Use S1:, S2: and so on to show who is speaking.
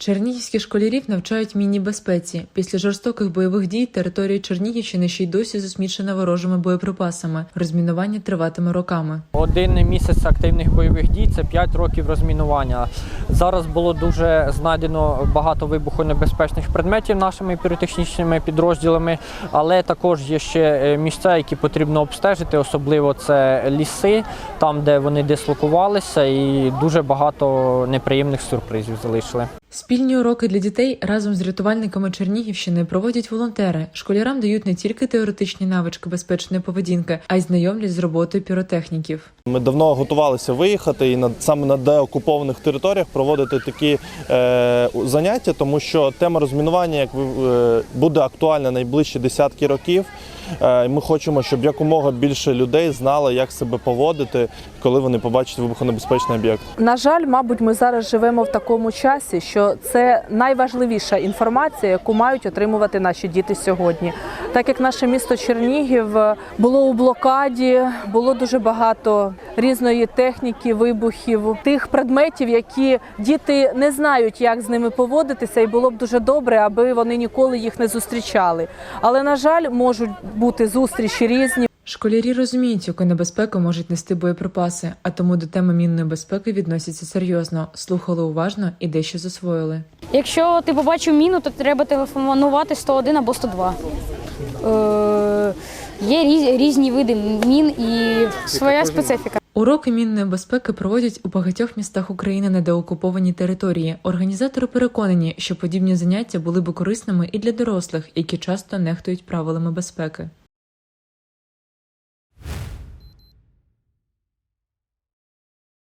S1: Чернігівських школярів навчають мінній безпеці. Після жорстоких бойових дій територія Чернігівщини ще й досі засмічена ворожими боєприпасами. Розмінування триватиме роками.
S2: Один місяць активних бойових дій це 5 років розмінування. Зараз було дуже знайдено багато вибухонебезпечних предметів нашими піротехнічними підрозділами, але також є ще е, місця, які потрібно обстежити, особливо це ліси, там де вони дислокувалися, і дуже багато неприємних сюрпризів залишили.
S1: Спільні уроки для дітей разом з рятувальниками Чернігівщини проводять волонтери. Школярам дають не тільки теоретичні навички безпечної поведінки, а й знайомлять з роботою піротехніків.
S3: Ми давно готувалися виїхати і на саме на деокупованих територіях проводити такі е, заняття, тому що тема розмінування як е, буде актуальна найближчі десятки років. Е, ми хочемо, щоб якомога більше людей знали, як себе поводити, коли вони побачать вибухонебезпечний об'єкт.
S4: На жаль, мабуть, ми зараз живемо в такому часі, що це найважливіша інформація, яку мають отримувати наші діти сьогодні. Так як наше місто Чернігів було у блокаді, було дуже багато різної техніки, вибухів, тих предметів, які діти не знають, як з ними поводитися, і було б дуже добре, аби вони ніколи їх не зустрічали. Але на жаль, можуть бути зустрічі різні.
S1: Школярі розуміють, яку небезпеку можуть нести боєприпаси, а тому до теми мінної безпеки відносяться серйозно, слухали уважно і дещо засвоїли.
S5: Якщо ти побачив міну, то треба телефонувати 101 або 102. Е, є різні види мін і своя специфіка.
S1: Уроки мінної безпеки проводять у багатьох містах України на деокупованій території. Організатори переконані, що подібні заняття були би корисними і для дорослих, які часто нехтують правилами безпеки.